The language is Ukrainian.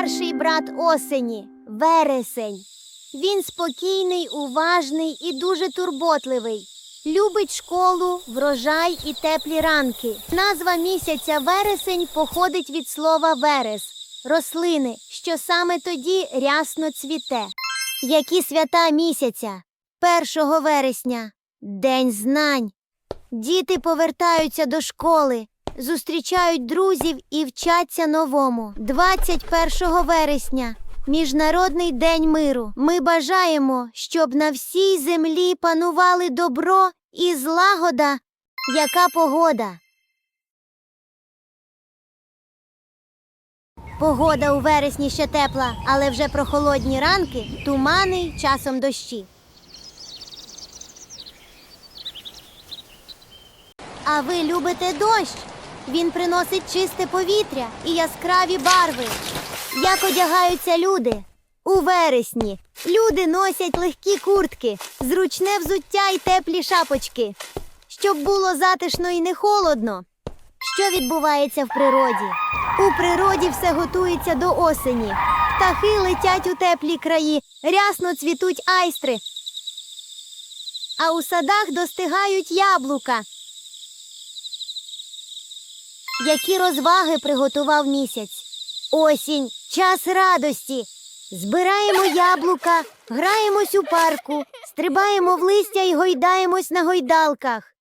старший брат осені вересень. Він спокійний, уважний і дуже турботливий. Любить школу, врожай і теплі ранки. Назва місяця вересень походить від слова верес рослини, що саме тоді рясно цвіте. Які свята місяця? 1 вересня День знань. Діти повертаються до школи, зустрічають друзів і вчаться новому. 21 вересня Міжнародний день миру. Ми бажаємо, щоб на всій землі панували добро і злагода. Яка погода? Погода у вересні ще тепла, але вже прохолодні ранки, тумани, часом дощі. А ви любите дощ? Він приносить чисте повітря і яскраві барви. Як одягаються люди? У вересні люди носять легкі куртки, зручне взуття і теплі шапочки, щоб було затишно і не холодно. Що відбувається в природі? У природі все готується до осені. Птахи летять у теплі краї, рясно цвітуть айстри. А у садах достигають яблука. Які розваги приготував місяць? Осінь, час радості. Збираємо яблука, граємось у парку, стрибаємо в листя і гойдаємось на гойдалках.